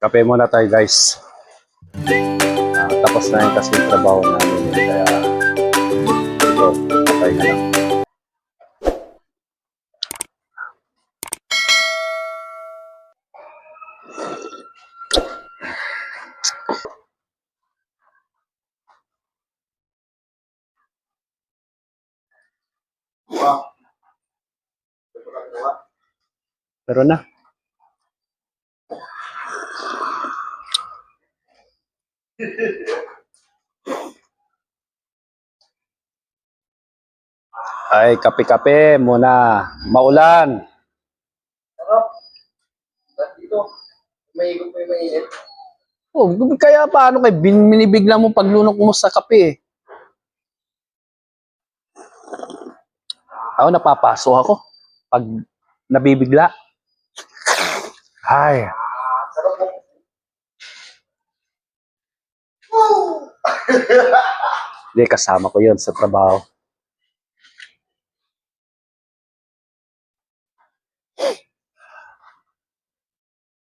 Kape muna tayo guys. Ah, tapos na yun kasi trabaho namin. Kaya ito, kapay na lang. Pero na. Ay, kape-kape muna. Maulan. Sarap. Ba't dito? May ikot may mainit. Oh, kaya paano kay bin binibigla mo paglunok mo sa kape eh. Ako napapaso ako pag nabibigla. Ay, Sarap mo. hindi kasama ko 'yon sa trabaho.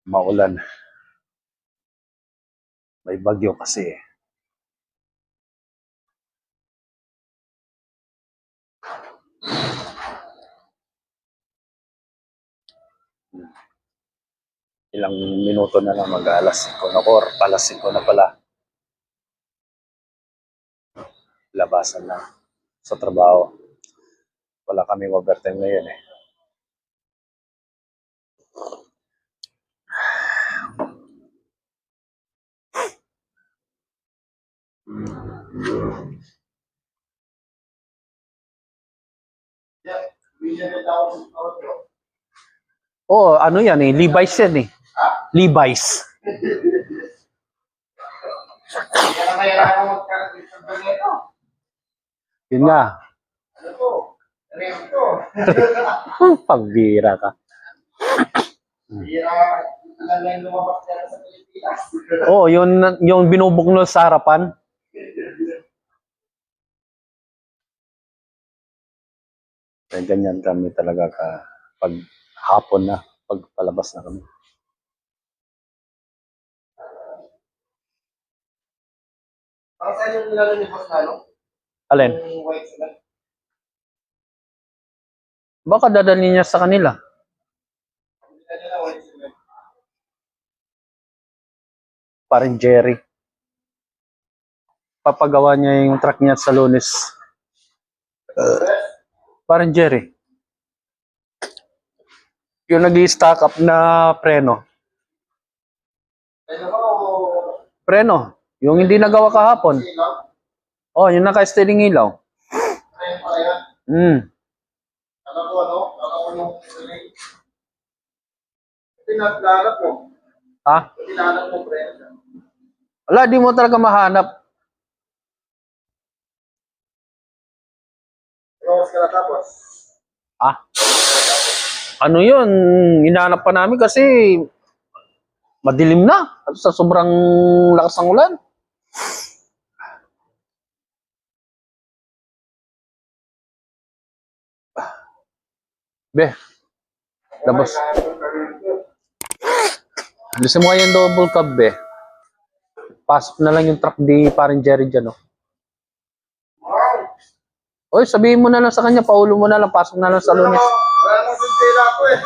Maulan. May bagyo kasi. eh. Ilang minuto na lang mag-alas 5 na or alas 5 na pala. Labasan na sa trabaho. Wala kaming overtime ngayon eh. Yeah. Nila ako ng auto. Oo, ano yan eh, Levi's yan eh. Levi's. Yun nga. Ano to? Rem to. Pambira ka. Oo, yun, yung binubuknol sa harapan. Kaya ganyan kami talaga ka pag hapon na, pag palabas na kami. Saan yung nilalo ni Boss Lalo? Alin? Yung white sila. Baka dadalhin niya sa kanila. Parang Jerry. Papagawa niya yung truck niya sa lunes. Parang Jerry. Yung nag stack up na preno. Preno. Yung hindi nagawa kahapon. Oh, yung naka-steering ilaw. Hmm. Alam ko ano? Alam ko yung. Pinaglalap mo. Ha? Pinalap mo, pre. Wala, di mo talaga mahanap. Iwas ka na tapos. Ah? Ano yun? Hinanap pa namin kasi madilim na. At sa sobrang lakas ng ulan. Be, labas. Alisin mo nga yung double cab, be. Pasok na lang yung truck di parang Jerry dyan, oh. Oy, sabihin mo na lang sa kanya, paulo mo na lang, pasok na lang sa lunes. Wala nang sintila ko eh.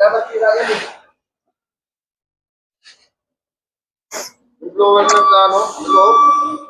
Dapat sila yan eh. Blower ng ano, blow.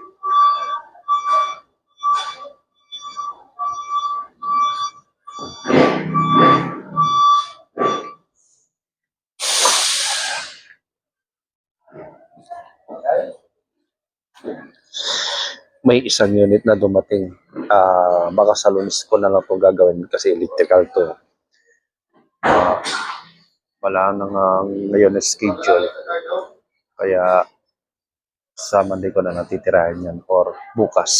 May isang unit na dumating. Ah, baka sa lunes ko na lang ito gagawin kasi electrical to. Ah, wala na nga ngayon na schedule. Kaya sa Monday ko na natitirahin yan or bukas.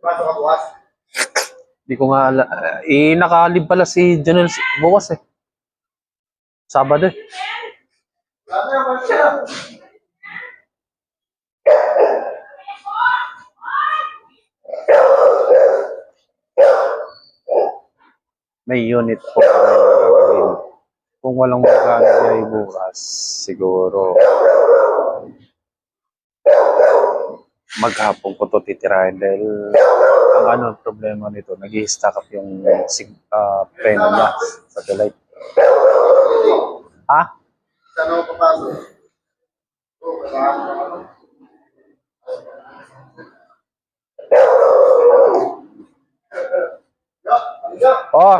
Pasok ka bukas. Hindi ko nga ala. Eh, nakalib pala si Janelle bukas eh. Sabado eh. May unit po na gagawin. Kung walang magagawin bukas, siguro maghapon ko to titirahin dahil ang ano problema nito, nag stack up yung sig, ah, preno niya sa light. Ha? Saan ako papasok? Oo, Oh!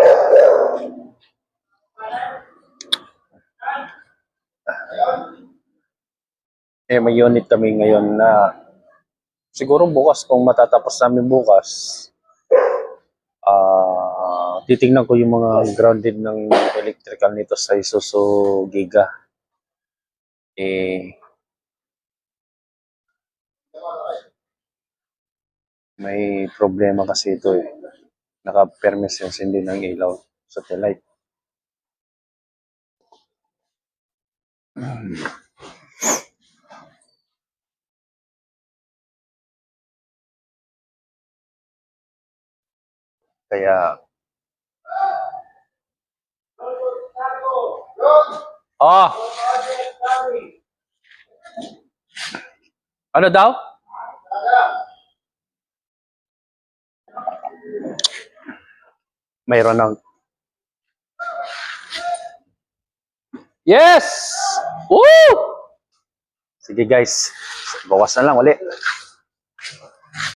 Eh, may unit kami ngayon na siguro bukas, kung matatapos namin bukas, ah titingnan ko yung mga grounded ng electrical nito sa Isuzu Giga. Eh, may problema kasi ito eh. Naka-permis yung sindi ng ilaw sa light. Kaya, ah! Ano daw? Mayroon ng Yes! Woo! Sige guys, bawas na lang uli.